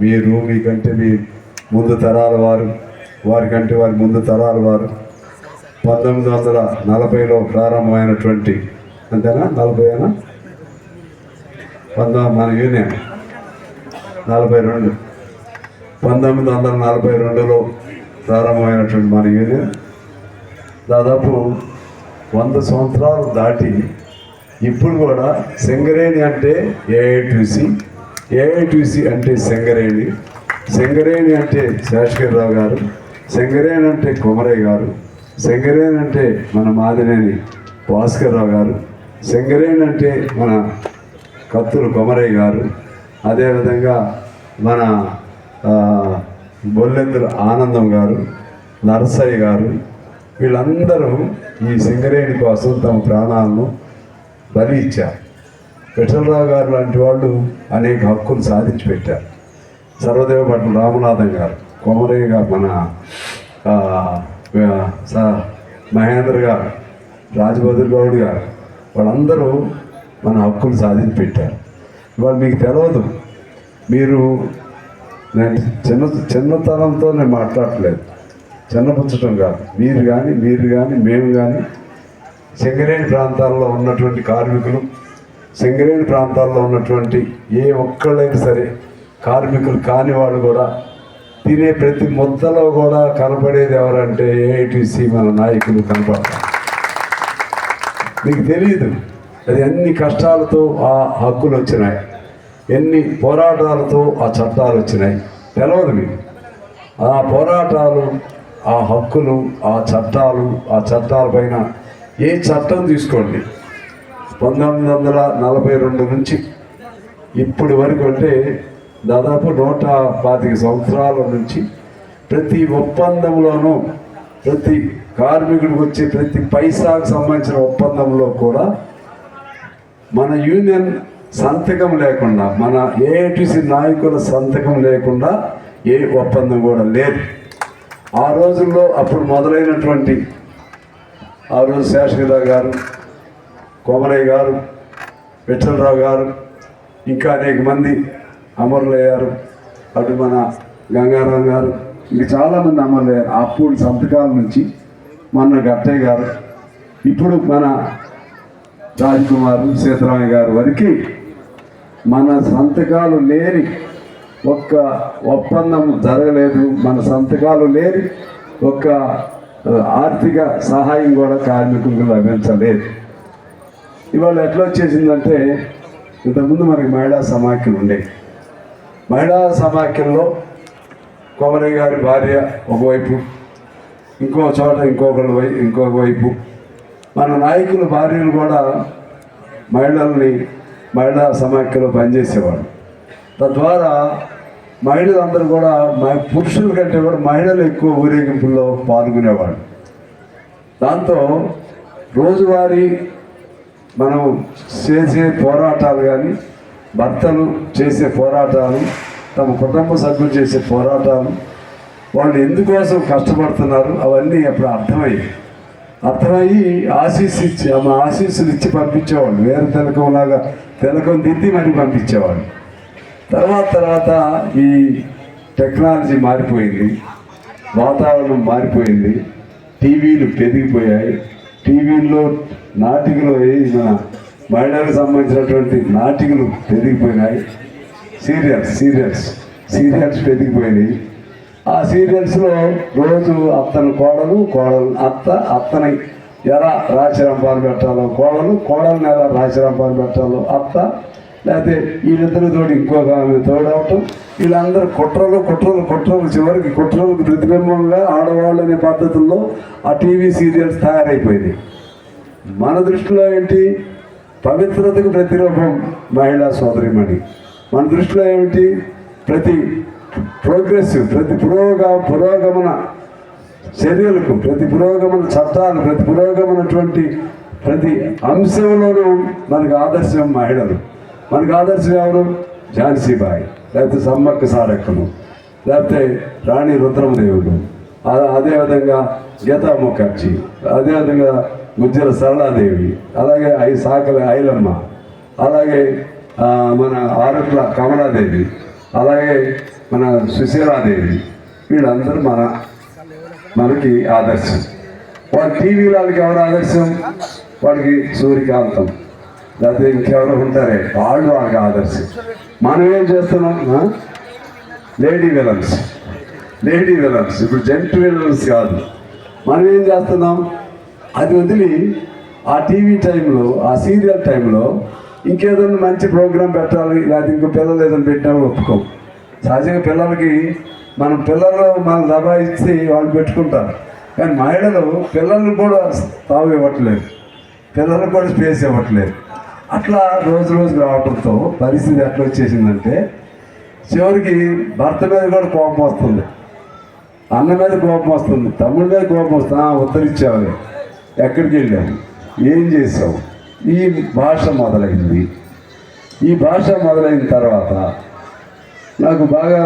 మీరు మీకంటే మీ ముందు తరాల వారు వారికంటే వారి ముందు తరాల వారు. పంతొమ్మిది వందల నలభైలో ప్రారంభమైనటువంటి అంతేనా? నలభై పంతొమ్మిది మన యూనియన్. నలభై రెండు పంతొమ్మిది వందల నలభై రెండులో ప్రారంభమైనటువంటి మన యూనియన్. దాదాపు వంద సంవత్సరాలు దాటి ఇప్పుడు కూడా సింగరేణి అంటే ఏఐటీసీ ఏఐటీసీ అంటే శంగరేణి శంగరేణి అంటే శేషగిరిరావు గారు. సింగరేణి అంటే కుమరయ్య గారు. సింగరేణి అంటే మన మాదినేని భాస్కర్ రావు గారు. శంగరేణి అంటే మన కత్తులు కొమరయ్య గారు. అదేవిధంగా మన బొల్లెందుల ఆనందం గారు నరసయ్య గారు. వీళ్ళందరూ ఈ సింగరేణి కోసం తమ ప్రాణాలను బలి ఇచ్చారు. విఠలరావు గారు లాంటి వాళ్ళు అనేక హక్కులు సాధించి పెట్టారు సర్వదేవపట్నం రామనాథం గారు కొమరయ్య గారు మన స- మహేంద్ర గారు రాజబహదూర్ గౌడ్ గారు వాళ్ళందరూ మన హక్కులు సాధించి పెట్టారు ఇవాళ మీకు తెలియదు మీరు నేను చిన్న చిన్నతనంతో నేను మాట్లాడలేదు. చిన్నపుచ్చటం కాదు. మీరు కానీ మీరు కానీ మేము కానీ సింగరేణి ప్రాంతాల్లో ఉన్నటువంటి కార్మికులు సింగరేణి ప్రాంతాల్లో ఉన్నటువంటి ఏ ఒక్కళ్ళైనా సరే కార్మికులు కాని వాళ్ళు కూడా తినే ప్రతి ముద్దలో కూడా కనపడేది ఎవరంటే ఏఐటీసీ మన నాయకులు కనపడతారు. మీకు తెలియదు అది ఎన్ని కష్టాలతో ఆ హక్కులు వచ్చినాయి ఎన్ని పోరాటాలతో ఆ చట్టాలు వచ్చినాయి తెలవదు మీకు. ఆ పోరాటాలు ఆ హక్కులు ఆ చట్టాలు ఆ చట్టాలపైన ఏ చట్టం తీసుకోండి. పంతొమ్మిది వందల నలభై రెండు నుంచి ఇప్పటి వరకు అంటే దాదాపు నూట పాతిక సంవత్సరాల నుంచి ప్రతి ఒప్పందంలోనూ ప్రతి కార్మికుడికి వచ్చే ప్రతి పైసాకు సంబంధించిన ఒప్పందంలో కూడా మన యూనియన్ సంతకం లేకుండా మన ఏఐటిసి నాయకుల సంతకం లేకుండా ఏ ఒప్పందం కూడా లేదు. ఆ రోజుల్లో అప్పుడు మొదలైనటువంటి ఆ రోజు శేషగిరిరావు గారు కోమరయ్య గారు విఠలరావు గారు ఇంకా అనేక మంది అమరులయ్యారు. అటు మన గంగారాం గారు ఇంకా చాలామంది అమరులయ్యారు. అప్పుడు సంతకాల నుంచి మొన్న గట్టయ్య గారు ఇప్పుడు మన రాజ్ కుమార్ సీతారామయ్య గారు వరకు మన సంతకాలు లేని ఒక్క ఒప్పందం జరగలేదు. మన సంతకాలు లేని ఒక్క ఆర్థిక సహాయం కూడా కార్మికులకు లభించలేదు. ఇవాళ ఎట్లా వచ్చేసిందంటే ఇంతకుముందు మనకి మహిళా సమాఖ్యలు ఉండేవి మహిళా సమాఖ్యల్లో కొమరయ్య గారి భార్య ఒకవైపు ఇంకో చోట ఇంకొకరు వై ఇంకొక వైపు. మన నాయకుల భార్యలు కూడా మహిళల్ని మహిళా సమాఖ్యలో పనిచేసేవాడు తద్వారా మహిళలందరూ కూడా పురుషుల కంటే కూడా మహిళలు ఎక్కువ ఊరేగింపుల్లో పాల్గొనేవాడు దాంతో రోజువారీ మనం చేసే పోరాటాలు కానీ భర్తలు చేసే పోరాటాలు తమ కుటుంబ సభ్యులు చేసే పోరాటాలు వాళ్ళు ఎందుకోసం కష్టపడుతున్నారు అవన్నీ అప్పుడు అర్థమయ్యాయి. అర్థమయ్యి ఆశీస్సు ఇచ్చి ఆమె ఆశీస్సులు ఇచ్చి పంపించేవాళ్ళు. వేరే తిలకంలాగా తిలకం దిద్ది మరి పంపించేవాళ్ళు. తర్వాత తర్వాత ఈ టెక్నాలజీ మారిపోయింది వాతావరణం మారిపోయింది టీవీలు పెరిగిపోయాయి. టీవీల్లో నాటికలు ఏ- మన మహిళలకు సంబంధించినటువంటి నాటికలు పెరిగిపోయినాయి. సీరియల్స్ సీరియల్స్ సీరియల్స్ పెరిగిపోయినాయి. ఆ సీరియల్స్లో రోజు అత్తను కోడలు కోడలు అత్త అత్తని ఎలా రాశిరంపాలు పెట్టాలో కోడలు కోడలను ఎలా రాశిరంపాలు పెట్టాలో అత్త. లేకపోతే వీళ్ళిద్దరు తోడు ఇంకొక ఆమె తోడవటం. వీళ్ళందరూ కుట్రలు కుట్రలు కుట్రలు చివరికి కుట్రలకు ప్రతిబింబంగా ఆడవాళ్ళు అనే పద్ధతుల్లో ఆ టీవీ సీరియల్స్ తయారైపోయింది మన దృష్టిలో ఏంటి? పవిత్రతకు ప్రతిరూపం మహిళా సోదరిమణి. మన దృష్టిలో ఏమిటి? ప్రతి ప్రోగ్రెస్ ప్రతి పురోగ పురోగమన చర్యలకు ప్రతి పురోగమన చట్టాలు ప్రతి పురోగమనటువంటి ప్రతి అంశంలోనూ మనకు ఆదర్శం మహిళలు. మనకు ఆదర్శం ఎవరు? ఝాన్సీబాయి లేకపోతే సమ్మక్క సారక్కలు లేకపోతే రాణి రుద్రమదేవుడు అదేవిధంగా గీతా ముఖర్జీ అదేవిధంగా గుజ్జల సరళాదేవి అలాగే ఐ సాకల ఐలమ్మ అలాగే మన ఆరుట్ల కమలాదేవి అలాగే మన సుశీలాదేవి వీళ్ళందరూ మన మనకి ఆదర్శం. వాడు టీవీలో వాళ్ళకి ఎవరు ఆదర్శం? వాడికి సూర్యకాంతం. లేకపోతే ఇంకెవరో ఉంటారే? వాళ్ళు వాళ్ళకి ఆదర్శం. మనం ఏం చేస్తున్నాం? Lady villains. Lady villains. ఇప్పుడు జెంట్ విలన్స్ కాదు. మనం ఏం చేస్తున్నాం? అది వదిలి ఆ టీవీ టైంలో ఆ సీరియల్ టైంలో ఇంకేదైనా మంచి ప్రోగ్రాం పెట్టాలి లేకపోతే ఇంకో పిల్లలు ఏదైనా పెట్టినా ఒప్పుకోం. సహజంగా పిల్లలకి మనం పిల్లలు మనం దబాయిస్తే వాళ్ళు పెట్టుకుంటారు. కానీ మహిళలు పిల్లల్ని కూడా తావు ఇవ్వట్లేదు. పిల్లలకు కూడా స్పేస్ ఇవ్వట్లేదు. అట్లా రోజు రోజు రావడంతో పరిస్థితి ఎట్లా వచ్చేసిందంటే చివరికి భర్త మీద కూడా కోపం వస్తుంది. అన్న మీద కోపం వస్తుంది. తమ్ముడి మీద కోపం వస్తుంది. "ఆ, ఎక్కడికి వెళ్ళావు ఏం చేసావు ఈ భాష మొదలైంది. ఈ భాష మొదలైన తర్వాత నాకు బాగా